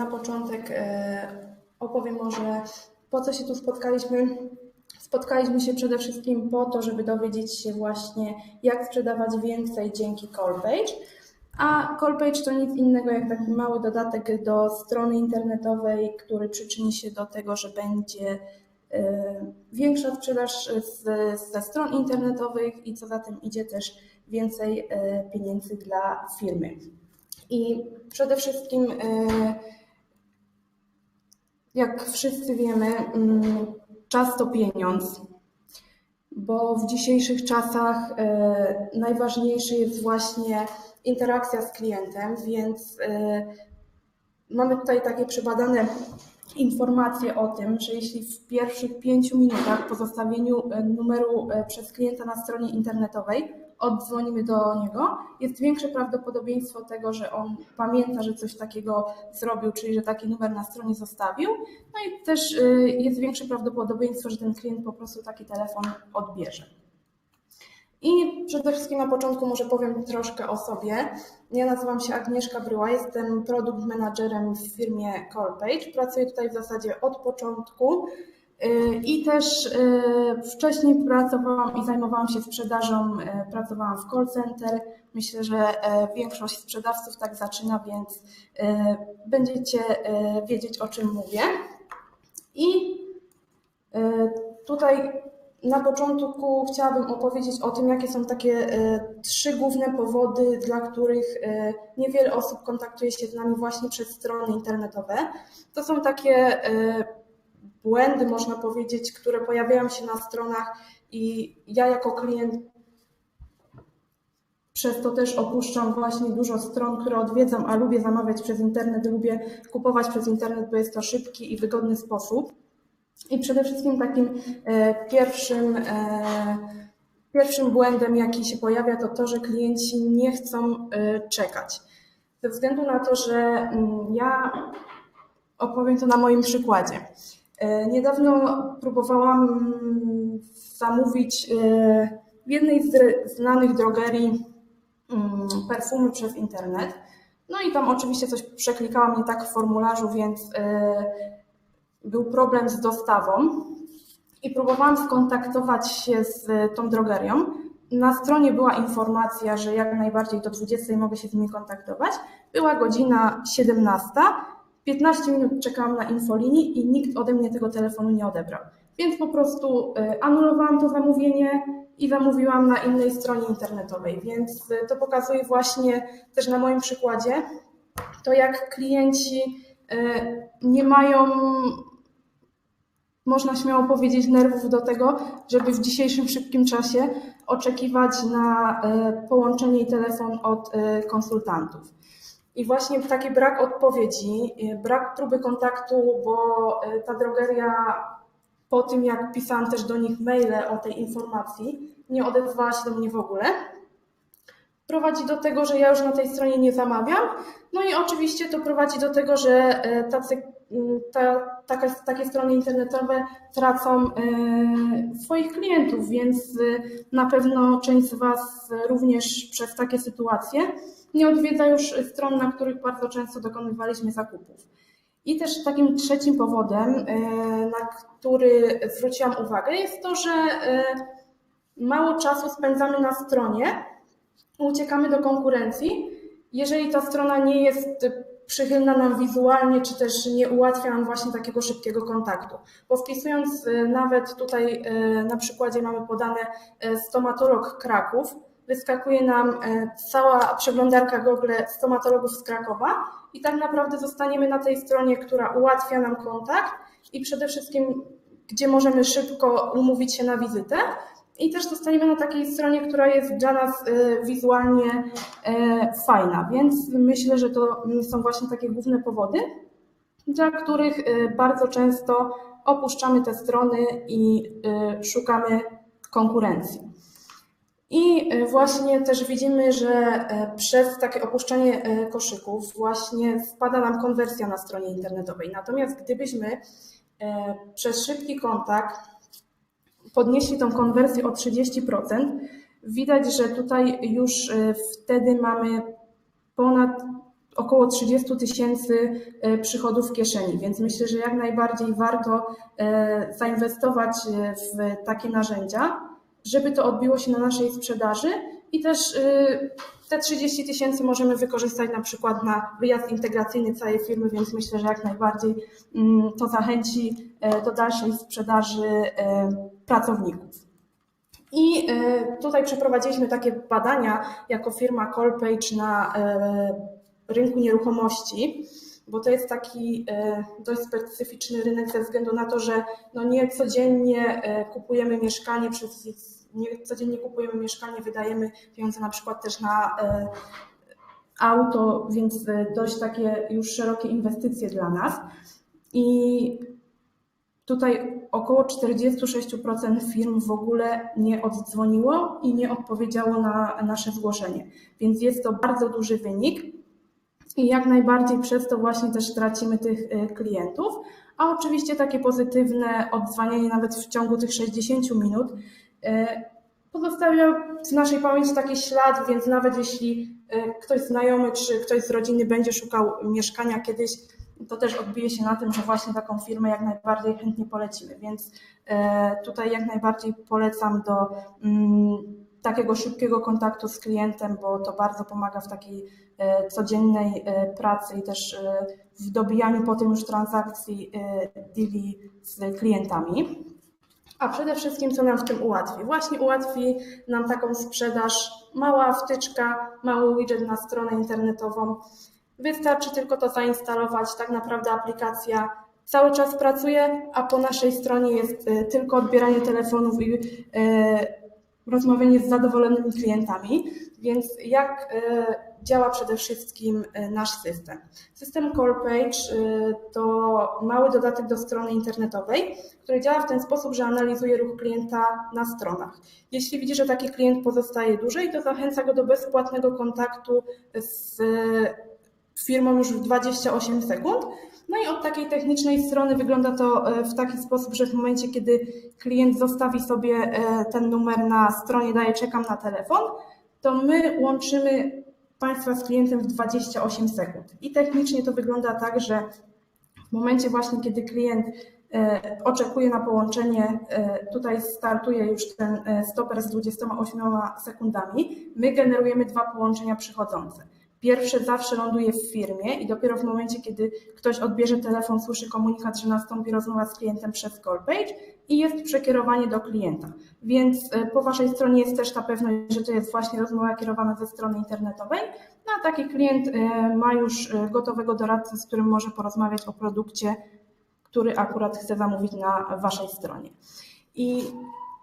na początek opowiem może, po co się tu spotkaliśmy. Spotkaliśmy się przede wszystkim po to, żeby dowiedzieć się właśnie, jak sprzedawać więcej dzięki Callpage. A Callpage to nic innego jak taki mały dodatek do strony internetowej, który przyczyni się do tego, że będzie e, większa sprzedaż ze stron internetowych i co za tym idzie też więcej e, pieniędzy dla firmy. I przede wszystkim, e, jak wszyscy wiemy, mm, czas to pieniądz, bo w dzisiejszych czasach najważniejszy jest właśnie interakcja z klientem, więc y, mamy tutaj takie przebadane informacje o tym, że jeśli w pierwszych pięciu minutach po zostawieniu y, numeru przez klienta na stronie internetowej oddzwonimy do niego, jest większe prawdopodobieństwo tego, że on pamięta, że coś takiego zrobił, czyli że taki numer na stronie zostawił. No i też jest większe prawdopodobieństwo, że ten klient po prostu taki telefon odbierze. I przede wszystkim na początku może powiem troszkę o sobie. Ja nazywam się Agnieszka Bryła, jestem produkt managerem w firmie Callpage. Pracuję tutaj w zasadzie od początku y, i też y, wcześniej pracowałam i zajmowałam się sprzedażą, y, pracowałam w call center. Myślę, że większość sprzedawców tak zaczyna, więc będziecie wiedzieć o czym mówię. I tutaj na początku chciałabym opowiedzieć o tym, jakie są takie trzy główne powody, dla których niewiele osób kontaktuje się z nami właśnie przez strony internetowe. To są takie błędy, można powiedzieć, które pojawiają się na stronach i ja jako klient przez to też opuszczam właśnie dużo stron, które odwiedzam, a lubię zamawiać przez internet, lubię kupować przez internet, bo jest to szybki i wygodny sposób. I przede wszystkim takim e, pierwszym, e, pierwszym błędem, jaki się pojawia, to to, że klienci nie chcą e, czekać. Ze względu na to, że mm, ja opowiem to na moim przykładzie. Niedawno próbowałam zamówić w jednej z znanych drogerii mm, perfumy przez internet. No i tam oczywiście coś przeklikałam nie tak w formularzu, więc był problem z dostawą i próbowałam skontaktować się z tą drogerią. Na stronie była informacja, że jak najbardziej do 20 mogę się z nimi kontaktować. Była godzina 17. 15 minut czekałam na infolinii i nikt ode mnie tego telefonu nie odebrał. Więc po prostu y, anulowałam to zamówienie i zamówiłam na innej stronie internetowej. Więc y, to pokazuje właśnie też na moim przykładzie to, jak klienci y, nie mają można śmiało powiedzieć, nerwów do tego, żeby w dzisiejszym szybkim czasie oczekiwać na połączenie i telefon od konsultantów. I właśnie taki brak odpowiedzi, e, brak próby kontaktu, bo ta drogeria po tym, jak pisałam też do nich maile o tej informacji, nie odezwała się do mnie w ogóle. Prowadzi do tego, że ja już na tej stronie nie zamawiam. No i oczywiście to prowadzi do tego, że tacy te, takie, takie strony internetowe tracą e, swoich klientów, więc e, na pewno część z Was również przez takie sytuacje nie odwiedza już stron, na których bardzo często dokonywaliśmy zakupów. I też takim trzecim powodem, e, na który zwróciłam uwagę, jest to, że mało czasu spędzamy na stronie, uciekamy do konkurencji. Jeżeli ta strona nie jest przychylna nam wizualnie, czy też nie ułatwia nam właśnie takiego szybkiego kontaktu. Bo wpisując y, nawet tutaj y, na przykładzie mamy podane y, stomatolog Kraków, wyskakuje nam cała przeglądarka Google stomatologów z Krakowa i tak naprawdę zostaniemy na tej stronie, która ułatwia nam kontakt i przede wszystkim, gdzie możemy szybko umówić się na wizytę, i też zostaniemy na takiej stronie, która jest dla nas y, wizualnie y, fajna, więc myślę, że to są właśnie takie główne powody, dla których y, bardzo często opuszczamy te strony i szukamy konkurencji. I właśnie też widzimy, że przez takie opuszczanie koszyków właśnie spada nam konwersja na stronie internetowej. Natomiast gdybyśmy przez szybki kontakt podnieśli tą konwersję o 30%. Widać, że tutaj już e, wtedy mamy ponad około 30 tysięcy przychodów w kieszeni, więc myślę, że jak najbardziej warto zainwestować w takie narzędzia, żeby to odbiło się na naszej sprzedaży i też te 30 tysięcy możemy wykorzystać na przykład na wyjazd integracyjny całej firmy, więc myślę, że jak najbardziej mm, to zachęci do dalszej sprzedaży pracowników. I e, tutaj przeprowadziliśmy takie badania jako firma Callpage na rynku nieruchomości, bo to jest taki dość specyficzny rynek ze względu na to, że no nie codziennie kupujemy mieszkanie przez nie codziennie kupujemy mieszkanie, wydajemy pieniądze na przykład też na auto, więc dość takie już szerokie inwestycje dla nas. I tutaj około 46% firm w ogóle nie oddzwoniło i nie odpowiedziało na nasze zgłoszenie. Więc jest to bardzo duży wynik i jak najbardziej przez to właśnie też tracimy tych e, klientów. A oczywiście takie pozytywne odzwanianie nawet w ciągu tych 60 minut E, pozostawia w naszej pamięci taki ślad, więc nawet jeśli e, ktoś znajomy czy ktoś z rodziny będzie szukał mieszkania kiedyś, to też odbije się na tym, że właśnie taką firmę jak najbardziej chętnie polecimy. Więc e, tutaj jak najbardziej polecam do mm, takiego szybkiego kontaktu z klientem, bo to bardzo pomaga w takiej codziennej pracy i też w dobijaniu potem już transakcji deali z klientami. A przede wszystkim, co nam w tym ułatwi? Właśnie ułatwi nam taką sprzedaż, mała wtyczka, mały widget na stronę internetową. Wystarczy tylko to zainstalować. Tak naprawdę aplikacja cały czas pracuje, a po naszej stronie jest y, tylko odbieranie telefonów i y, rozmawianie z zadowolonymi klientami. Więc jak y, działa przede wszystkim nasz system. System CallPage to mały dodatek do strony internetowej, który działa w ten sposób, że analizuje ruch klienta na stronach. Jeśli widzi, że taki klient pozostaje dłużej, to zachęca go do bezpłatnego kontaktu z firmą już w 28 sekund. No i od takiej technicznej strony wygląda to y, w taki sposób, że w momencie, kiedy klient zostawi sobie ten numer na stronie, daje czekam na telefon, to my łączymy Państwa z klientem w 28 sekund. I technicznie to wygląda tak, że w momencie właśnie, kiedy klient e, oczekuje na połączenie, e, tutaj startuje już ten e, stoper z 28 sekundami, my generujemy dwa połączenia przychodzące. Pierwsze zawsze ląduje w firmie i dopiero w momencie, kiedy ktoś odbierze telefon, słyszy komunikat, że nastąpi rozmowa z klientem przez callpage i jest przekierowanie do klienta. Więc e, po Waszej stronie jest też ta pewność, że to jest właśnie rozmowa kierowana ze strony internetowej, no a taki klient e, ma już e, gotowego doradcę, z którym może porozmawiać o produkcie, który akurat chce zamówić na Waszej stronie. I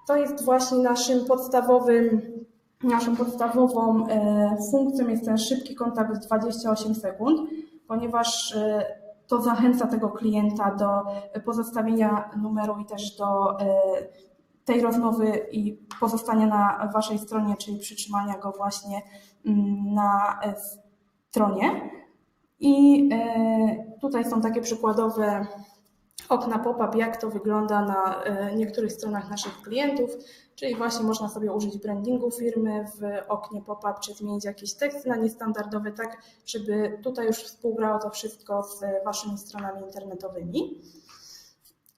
to jest właśnie naszym podstawowym Naszą podstawową e, funkcją jest ten szybki kontakt w 28 sekund, ponieważ e, to zachęca tego klienta do pozostawienia numeru i też do e, tej rozmowy i pozostania na Waszej stronie, czyli przytrzymania go właśnie mm, na stronie. I tutaj są takie przykładowe okna pop-up, jak to wygląda na niektórych stronach naszych klientów. Czyli właśnie można sobie użyć brandingu firmy w oknie pop-up, czy zmienić jakieś teksty na niestandardowe, tak żeby tutaj już współgrało to wszystko z Waszymi stronami internetowymi.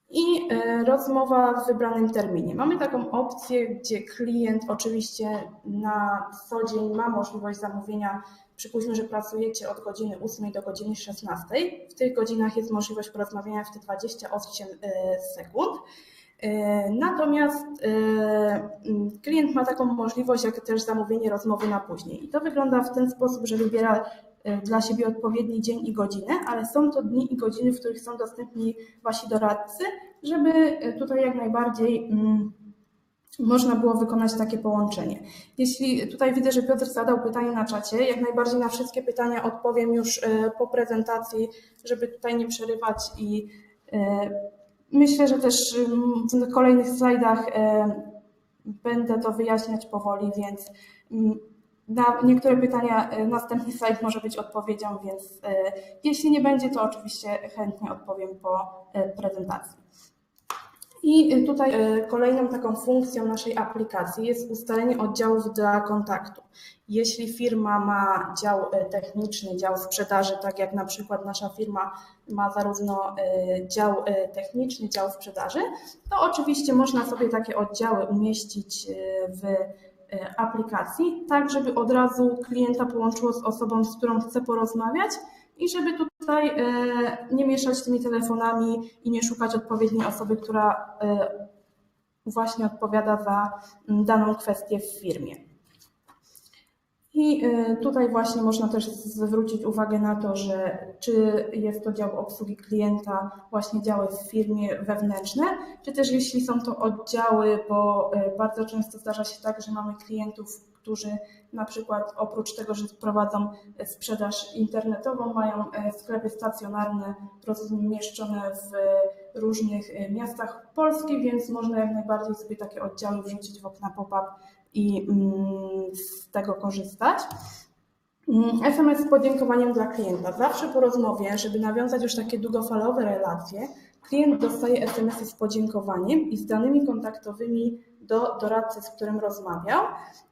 I e, rozmowa w wybranym terminie. Mamy taką opcję, gdzie klient oczywiście na co dzień ma możliwość zamówienia. Przypuśćmy, że pracujecie od godziny 8 do godziny 16. W tych godzinach jest możliwość porozmawiania w te 28 e, sekund. E, natomiast e, klient ma taką możliwość, jak też zamówienie rozmowy na później. I to wygląda w ten sposób, że wybiera e, dla siebie odpowiedni dzień i godzinę, ale są to dni i godziny, w których są dostępni wasi doradcy, żeby tutaj jak najbardziej można było wykonać takie połączenie. Jeśli tutaj widzę, że Piotr zadał pytanie na czacie, jak najbardziej na wszystkie pytania odpowiem już po prezentacji, żeby tutaj nie przerywać i Myślę, że też w kolejnych slajdach będę to wyjaśniać powoli, więc na niektóre pytania e, następny slajd może być odpowiedzią, więc e, jeśli nie będzie, to oczywiście chętnie odpowiem po prezentacji. I tutaj kolejną taką funkcją naszej aplikacji jest ustalenie oddziałów dla kontaktu. Jeśli firma ma dział techniczny, dział sprzedaży, tak jak na przykład nasza firma ma zarówno e, dział techniczny, dział sprzedaży, to oczywiście można sobie takie oddziały umieścić w aplikacji, tak żeby od razu klienta połączyło z osobą, z którą chce porozmawiać i żeby tutaj e, nie mieszać tymi telefonami i nie szukać odpowiedniej osoby, która e, właśnie odpowiada za daną kwestię w firmie. I e, tutaj właśnie można też zwrócić uwagę na to, że czy jest to dział obsługi klienta, właśnie działy w firmie wewnętrzne, czy też jeśli są to oddziały, bo bardzo często zdarza się tak, że mamy klientów, którzy na przykład oprócz tego, że prowadzą sprzedaż internetową, mają sklepy stacjonarne rozmieszczone w różnych miastach Polski, więc można jak najbardziej sobie takie oddziały wrzucić w okna pop-up i mm, z tego korzystać. SMS mm, z podziękowaniem dla klienta. Zawsze po rozmowie, żeby nawiązać już takie długofalowe relacje, klient dostaje SMS-y z podziękowaniem i z danymi kontaktowymi do doradcy, z którym rozmawiał.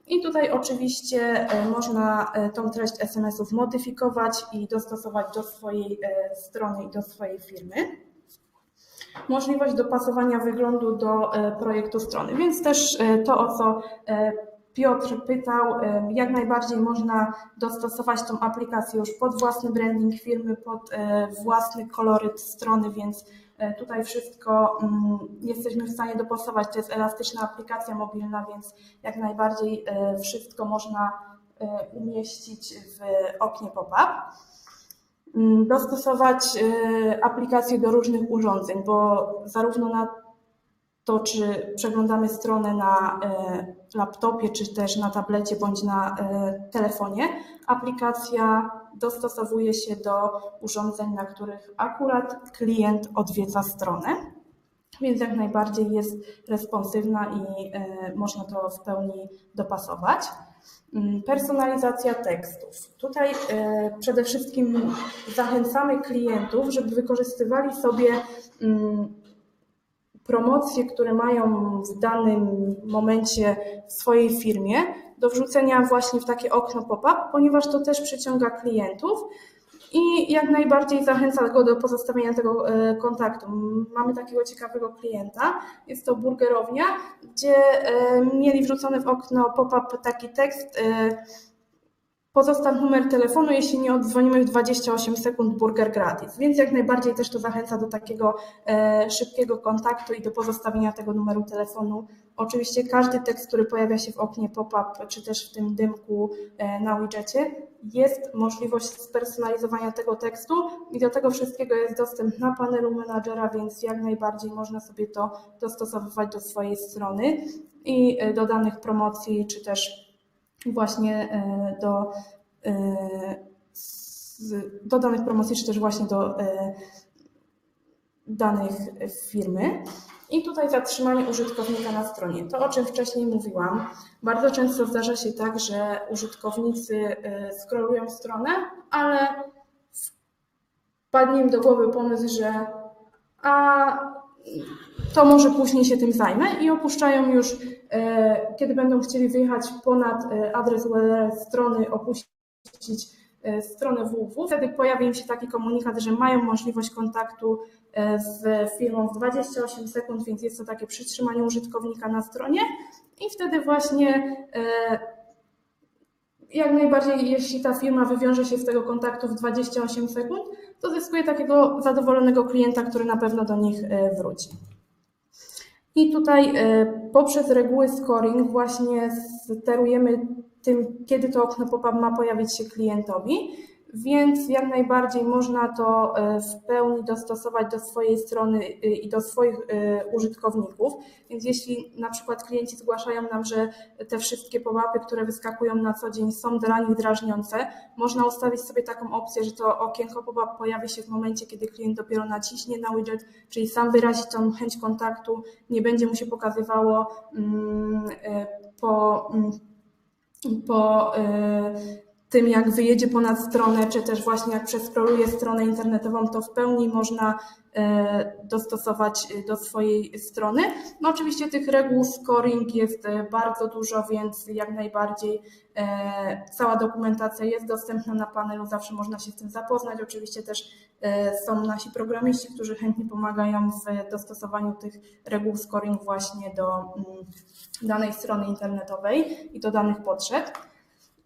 I tutaj oczywiście e, można e, tą treść SMS-ów modyfikować i dostosować do swojej e, strony i do swojej firmy. Możliwość dopasowania wyglądu do projektu strony, więc też to, o co Piotr pytał, jak najbardziej można dostosować tą aplikację już pod własny branding firmy, pod własny koloryt strony, więc E, tutaj wszystko mm, jesteśmy w stanie dopasować. To jest elastyczna aplikacja mobilna, więc jak najbardziej e, wszystko można e, umieścić w oknie pop-up. Mm, dostosować aplikację do różnych urządzeń, bo zarówno na to, czy przeglądamy stronę na laptopie, czy też na tablecie bądź na telefonie, aplikacja dostosowuje się do urządzeń, na których akurat klient odwiedza stronę. Więc jak najbardziej jest responsywna i y, można to w pełni dopasować. Mm, personalizacja tekstów. Tutaj y, przede wszystkim zachęcamy klientów, żeby wykorzystywali sobie y, promocje, które mają w danym momencie w swojej firmie, do wrzucenia właśnie w takie okno pop-up, ponieważ to też przyciąga klientów i jak najbardziej zachęca go do pozostawienia tego e, kontaktu. Mamy takiego ciekawego klienta, jest to burgerownia, gdzie e, mieli wrzucony w okno pop-up taki tekst e, Pozostaw numer telefonu, jeśli nie oddzwonimy w 28 sekund, burger gratis. Więc jak najbardziej też to zachęca do takiego e, szybkiego kontaktu i do pozostawienia tego numeru telefonu. Oczywiście każdy tekst, który pojawia się w oknie pop-up, czy też w tym dymku e, na widgetie, jest możliwość spersonalizowania tego tekstu i do tego wszystkiego jest dostęp na panelu menadżera, więc jak najbardziej można sobie to dostosowywać do swojej strony i e, do danych promocji, czy też właśnie e, do, e, do danych promocji, czy też właśnie do e, danych firmy. I tutaj zatrzymanie użytkownika na stronie. To, o czym wcześniej mówiłam, bardzo często zdarza się tak, że użytkownicy scrollują stronę, ale wpadnie im do głowy pomysł, że a to może później się tym zajmę i opuszczają już, e, kiedy będą chcieli wyjechać ponad e, adres URL strony, opuścić stronę www. Wtedy pojawi im się taki komunikat, że mają możliwość kontaktu z firmą w 28 sekund, więc jest to takie przytrzymanie użytkownika na stronie i wtedy właśnie jak najbardziej, jeśli ta firma wywiąże się z tego kontaktu w 28 sekund, to zyskuje takiego zadowolonego klienta, który na pewno do nich wróci. I tutaj e, poprzez reguły scoring właśnie sterujemy tym, kiedy to okno pop-up ma pojawić się klientowi więc jak najbardziej można to e, w pełni dostosować do swojej strony e, i do swoich e, użytkowników. Więc jeśli na przykład klienci zgłaszają nam, że te wszystkie pop-upy, które wyskakują na co dzień są dla nich drażniące, można ustawić sobie taką opcję, że to okienko pop-up pojawi się w momencie, kiedy klient dopiero naciśnie na widget, czyli sam wyrazi tą chęć kontaktu, nie będzie mu się pokazywało mm, po, mm, po tym, jak wyjedzie ponad stronę, czy też właśnie jak przeskroluje stronę internetową, to w pełni można e, dostosować do swojej strony. No oczywiście tych reguł scoring jest e, bardzo dużo, więc jak najbardziej e, cała dokumentacja jest dostępna na panelu, zawsze można się z tym zapoznać. Oczywiście też są nasi programiści, którzy chętnie pomagają w dostosowaniu tych reguł scoring właśnie do mm, danej strony internetowej i do danych potrzeb.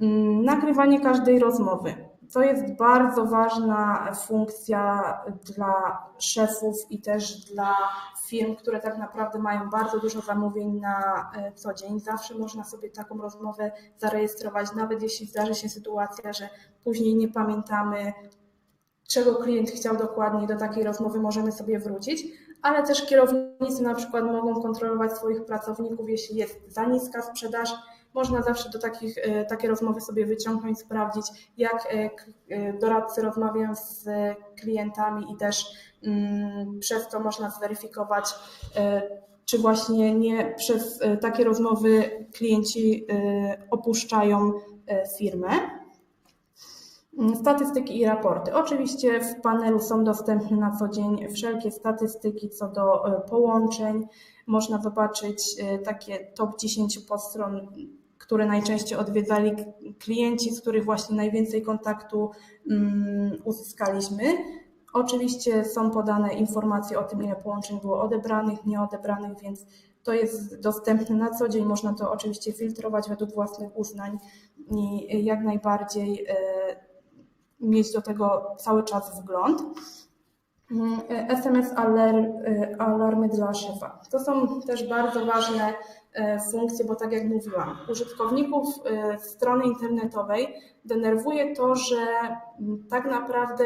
Mm, nagrywanie każdej rozmowy. To jest bardzo ważna funkcja dla szefów i też dla firm, które tak naprawdę mają bardzo dużo zamówień na e, co dzień. Zawsze można sobie taką rozmowę zarejestrować, nawet jeśli zdarzy się sytuacja, że później nie pamiętamy, czego klient chciał dokładnie, do takiej rozmowy możemy sobie wrócić, ale też kierownicy na przykład mogą kontrolować swoich pracowników, jeśli jest za niska sprzedaż, można zawsze do takich, e, takie rozmowy sobie wyciągnąć, sprawdzić, jak e, e, doradcy rozmawiają z klientami i też mm, przez to można zweryfikować, czy właśnie nie przez takie rozmowy klienci opuszczają firmę. Mm, statystyki i raporty. Oczywiście w panelu są dostępne na co dzień wszelkie statystyki co do połączeń. Można zobaczyć takie top 10 podstron które najczęściej odwiedzali klienci, z których właśnie najwięcej kontaktu mm, uzyskaliśmy. Oczywiście są podane informacje o tym, ile połączeń było odebranych, nieodebranych, więc to jest dostępne na co dzień. Można to oczywiście filtrować według własnych uznań i jak najbardziej e, mieć do tego cały czas wgląd. SMS mm, alarmy dla szefa. To są też bardzo ważne E, funkcje, bo tak jak mówiłam, użytkowników e, strony internetowej denerwuje to, że tak naprawdę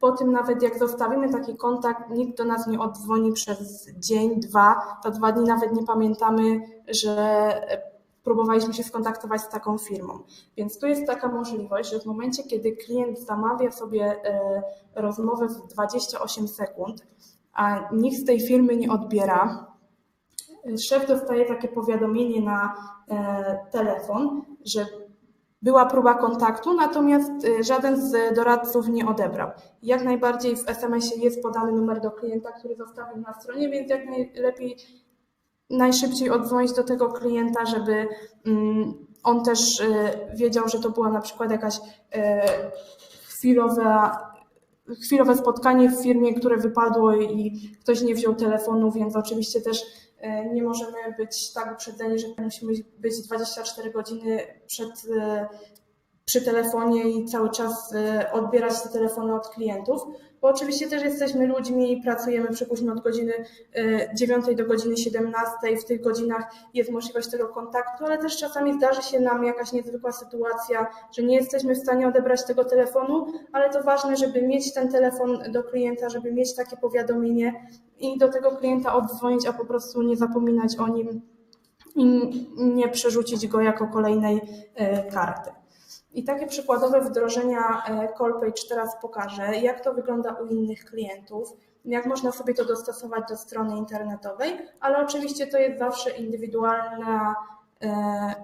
po tym nawet jak zostawimy taki kontakt, nikt do nas nie oddzwoni przez dzień, dwa, to dwa dni nawet nie pamiętamy, że próbowaliśmy się skontaktować z taką firmą. Więc tu jest taka możliwość, że w momencie, kiedy klient zamawia sobie e, rozmowę w 28 sekund, a nikt z tej firmy nie odbiera, szef dostaje takie powiadomienie na e, telefon, że była próba kontaktu, natomiast e, żaden z doradców nie odebrał. Jak najbardziej w SMS-ie jest podany numer do klienta, który zostawił na stronie, więc jak najlepiej, najszybciej odzwonić do tego klienta, żeby mm, on też e, wiedział, że to była na przykład jakaś chwilowa chwilowe spotkanie w firmie, które wypadło i ktoś nie wziął telefonu, więc oczywiście też E, nie możemy być tak uprzedzeni, że musimy być 24 godziny przed, przy telefonie i cały czas e, odbierać te telefony od klientów, bo oczywiście też jesteśmy ludźmi i pracujemy przypuśćmy od godziny 9 do godziny 17. W tych godzinach jest możliwość tego kontaktu, ale też czasami zdarzy się nam jakaś niezwykła sytuacja, że nie jesteśmy w stanie odebrać tego telefonu, ale to ważne, żeby mieć ten telefon do klienta, żeby mieć takie powiadomienie i do tego klienta oddzwonić, a po prostu nie zapominać o nim i nie przerzucić go jako kolejnej e, karty. I takie przykładowe wdrożenia e, Callpage teraz pokażę, jak to wygląda u innych klientów, jak można sobie to dostosować do strony internetowej, ale oczywiście to jest zawsze indywidualna, e,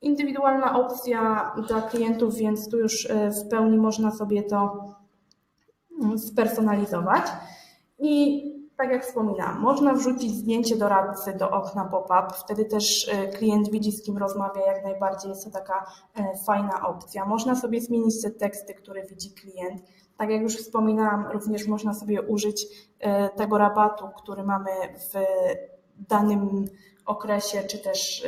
indywidualna opcja dla klientów, więc tu już w pełni można sobie to mm, spersonalizować. I tak jak wspominałam, można wrzucić zdjęcie doradcy do okna pop-up, wtedy też e, klient widzi, z kim rozmawia, jak najbardziej jest to taka e, fajna opcja. Można sobie zmienić te teksty, które widzi klient. Tak jak już wspominałam, również można sobie użyć e, tego rabatu, który mamy w danym okresie, czy też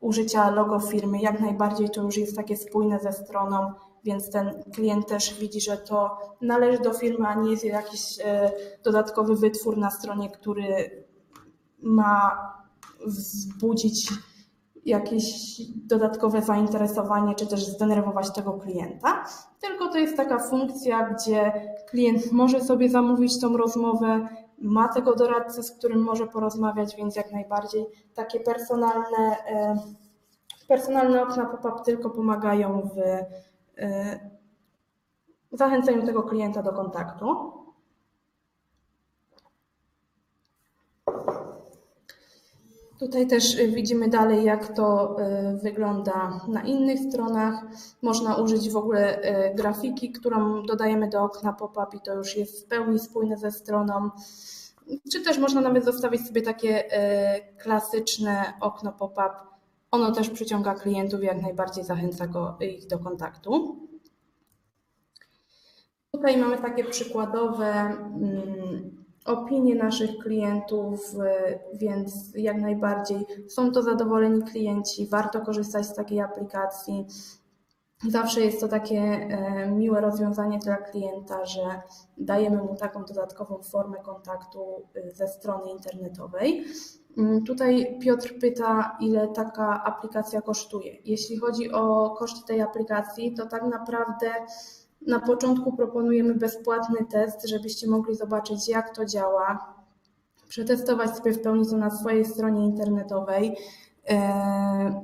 użycia logo firmy. Jak najbardziej to już jest takie spójne ze stroną więc ten klient też widzi, że to należy do firmy, a nie jest jakiś e, dodatkowy wytwór na stronie, który ma wzbudzić jakieś dodatkowe zainteresowanie, czy też zdenerwować tego klienta. Tylko to jest taka funkcja, gdzie klient może sobie zamówić tą rozmowę, ma tego doradcę, z którym może porozmawiać, więc jak najbardziej takie personalne, e, personalne okna pop-up tylko pomagają w zachęceniu tego klienta do kontaktu. Tutaj też widzimy dalej, jak to wygląda na innych stronach. Można użyć w ogóle grafiki, którą dodajemy do okna pop-up i to już jest w pełni spójne ze stroną. Czy też można nawet zostawić sobie takie klasyczne okno pop-up. Ono też przyciąga klientów, jak najbardziej zachęca go, ich do kontaktu. Tutaj mamy takie przykładowe mm, opinie naszych klientów, y, więc jak najbardziej są to zadowoleni klienci, warto korzystać z takiej aplikacji. Zawsze jest to takie e, miłe rozwiązanie dla klienta, że dajemy mu taką dodatkową formę kontaktu y, ze strony internetowej. Mm, tutaj Piotr pyta, ile taka aplikacja kosztuje. Jeśli chodzi o koszt tej aplikacji, to tak naprawdę na początku proponujemy bezpłatny test, żebyście mogli zobaczyć, jak to działa, przetestować sobie w pełni to na swojej stronie internetowej. E,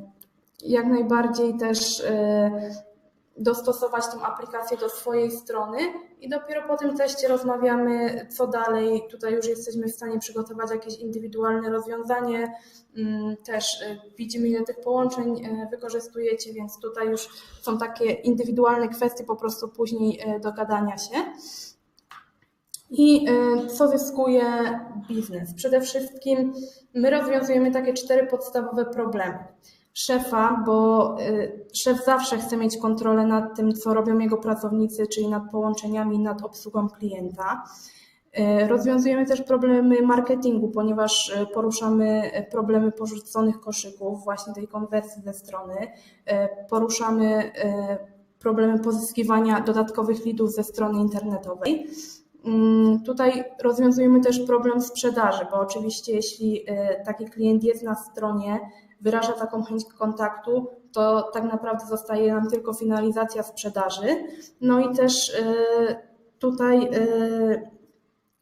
jak najbardziej też e, dostosować tą aplikację do swojej strony i dopiero po tym teście rozmawiamy, co dalej. Tutaj już jesteśmy w stanie przygotować jakieś indywidualne rozwiązanie. Mm, też e, widzimy, ile tych połączeń e, wykorzystujecie, więc tutaj już są takie indywidualne kwestie po prostu później e, dogadania się. I co zyskuje biznes? Przede wszystkim my rozwiązujemy takie cztery podstawowe problemy szefa, bo y, szef zawsze chce mieć kontrolę nad tym, co robią jego pracownicy, czyli nad połączeniami, nad obsługą klienta. Y, rozwiązujemy też problemy marketingu, ponieważ y, poruszamy problemy porzuconych koszyków, właśnie tej konwersji ze strony. Poruszamy problemy pozyskiwania dodatkowych lidów ze strony internetowej. Mm, tutaj rozwiązujemy też problem sprzedaży, bo oczywiście jeśli taki klient jest na stronie, wyraża taką chęć kontaktu, to tak naprawdę zostaje nam tylko finalizacja sprzedaży. No i też y, tutaj y,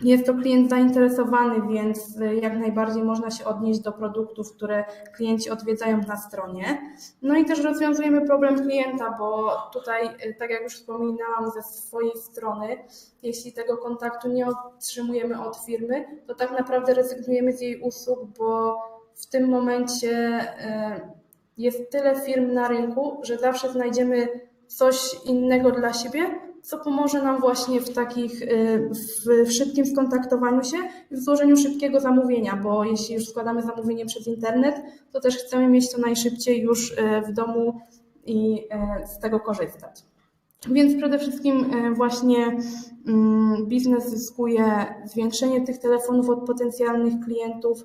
jest to klient zainteresowany, więc jak najbardziej można się odnieść do produktów, które klienci odwiedzają na stronie. No i też rozwiązujemy problem klienta, bo tutaj, y, tak jak już wspominałam ze swojej strony, jeśli tego kontaktu nie otrzymujemy od firmy, to tak naprawdę rezygnujemy z jej usług, bo w tym momencie e, jest tyle firm na rynku, że zawsze znajdziemy coś innego dla siebie, co pomoże nam właśnie w takich, e, w, szybkim skontaktowaniu się i w złożeniu szybkiego zamówienia, bo jeśli już składamy zamówienie przez internet, to też chcemy mieć to najszybciej już e, w domu i z tego korzystać. Więc przede wszystkim właśnie mm, biznes zyskuje zwiększenie tych telefonów od potencjalnych klientów,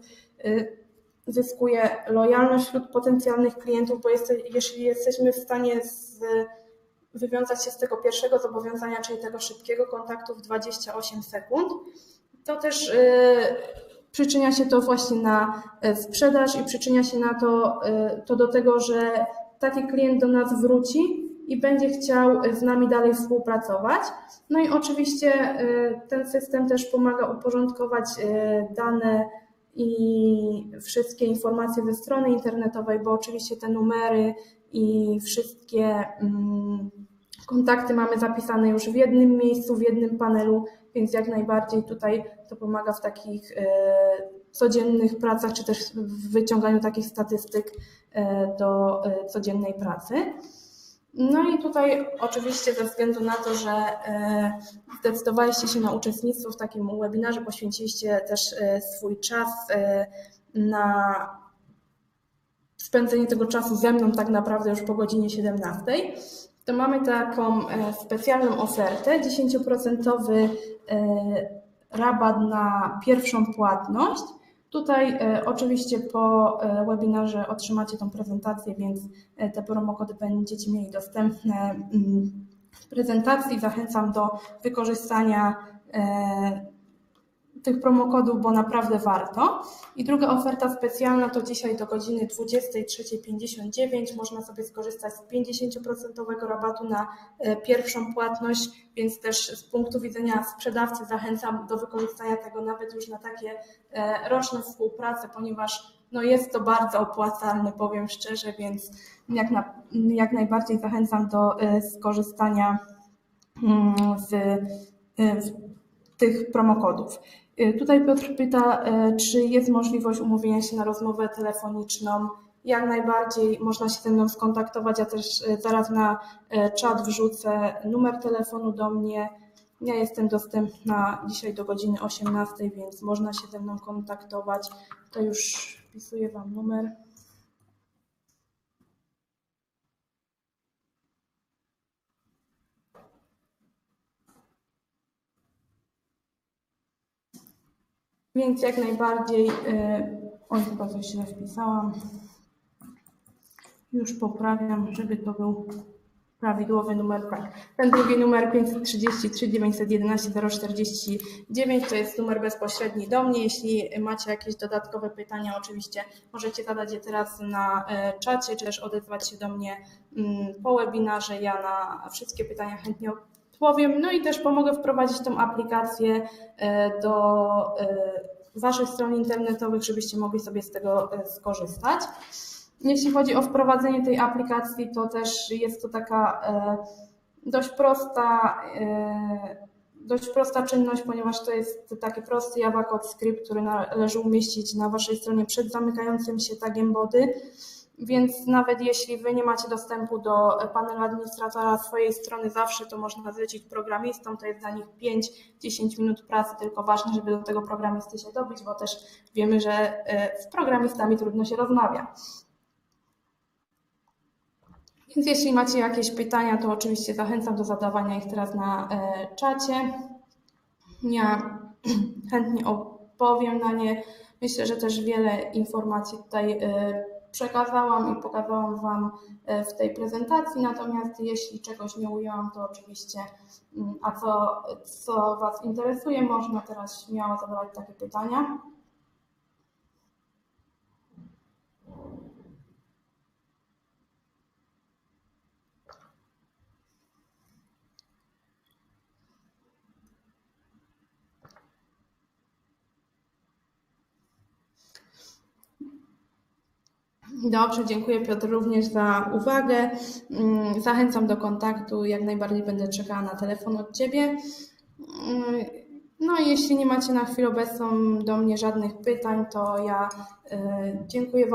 zyskuje lojalność wśród potencjalnych klientów, bo jest, jeśli jesteśmy w stanie z, wywiązać się z tego pierwszego zobowiązania, czyli tego szybkiego kontaktu w 28 sekund, to też y, przyczynia się to właśnie na y, sprzedaż i przyczynia się na to, y, to do tego, że taki klient do nas wróci i będzie chciał z nami dalej współpracować. No i oczywiście ten system też pomaga uporządkować dane i wszystkie informacje ze strony internetowej, bo oczywiście te numery i wszystkie mm, kontakty mamy zapisane już w jednym miejscu, w jednym panelu, więc jak najbardziej tutaj to pomaga w takich e, codziennych pracach, czy też w wyciąganiu takich statystyk e, do e, codziennej pracy. No i tutaj oczywiście ze względu na to, że e, zdecydowaliście się na uczestnictwo w takim webinarze, poświęciliście też e, swój czas e, na spędzenie tego czasu ze mną tak naprawdę już po godzinie 17, to mamy taką specjalną ofertę, 10% rabat na pierwszą płatność Tutaj e, oczywiście po e, webinarze otrzymacie tą prezentację, więc e, te promokody będziecie mieli dostępne mm, w prezentacji. Zachęcam do wykorzystania tych promokodów, bo naprawdę warto. I druga oferta specjalna to dzisiaj do godziny 23.59 można sobie skorzystać z 50% rabatu na e, pierwszą płatność, więc też z punktu widzenia sprzedawcy zachęcam do wykorzystania tego nawet już na takie e, roczne współprace, ponieważ no jest to bardzo opłacalne, powiem szczerze, więc jak, na, jak najbardziej zachęcam do e, skorzystania mm, z tych promokodów. Y, Tutaj Piotr pyta, y, czy jest możliwość umówienia się na rozmowę telefoniczną. Jak najbardziej można się ze mną skontaktować. Ja też y, zaraz na czat wrzucę numer telefonu do mnie. Ja jestem dostępna dzisiaj do godziny 18, więc można się ze mną kontaktować. To już wpisuję Wam numer. Więc jak najbardziej, yy, oj chyba coś źle wpisałam. Już poprawiam, żeby to był prawidłowy numer. Tak. Ten drugi numer 533 911 049 to jest numer bezpośredni do mnie. Jeśli macie jakieś dodatkowe pytania, oczywiście możecie zadać je teraz na e, czacie, czy też odezwać się do mnie mm, po webinarze. Ja na wszystkie pytania chętnie odpowiem. No i też pomogę wprowadzić tą aplikację e, do Waszych stron internetowych, żebyście mogli sobie z tego e, skorzystać. Jeśli chodzi o wprowadzenie tej aplikacji, to też jest to taka e, dość prosta, e, dość prosta czynność, ponieważ to jest taki prosty Java Code Script, który należy umieścić na Waszej stronie przed zamykającym się tagiem body. Więc nawet jeśli Wy nie macie dostępu do panelu administratora swojej strony zawsze, to można zlecić programistom. To jest dla nich 5-10 minut pracy, tylko ważne, żeby do tego programisty się dobić, bo też wiemy, że e, z programistami trudno się rozmawia. Więc jeśli macie jakieś pytania, to oczywiście zachęcam do zadawania ich teraz na e, czacie. Ja chętnie opowiem na nie. Myślę, że też wiele informacji tutaj e, przekazałam i pokazałam Wam e, w tej prezentacji. Natomiast jeśli czegoś nie ujęłam, to oczywiście, mm, a co, co Was interesuje, można teraz śmiało zadawać takie pytania. Dobrze, dziękuję Piotr również za uwagę. Mm, Zachęcam do kontaktu. Jak najbardziej będę czekała na telefon od Ciebie. Mm, No jeśli nie macie na chwilę obecną do mnie żadnych pytań, to ja y, dziękuję Wam.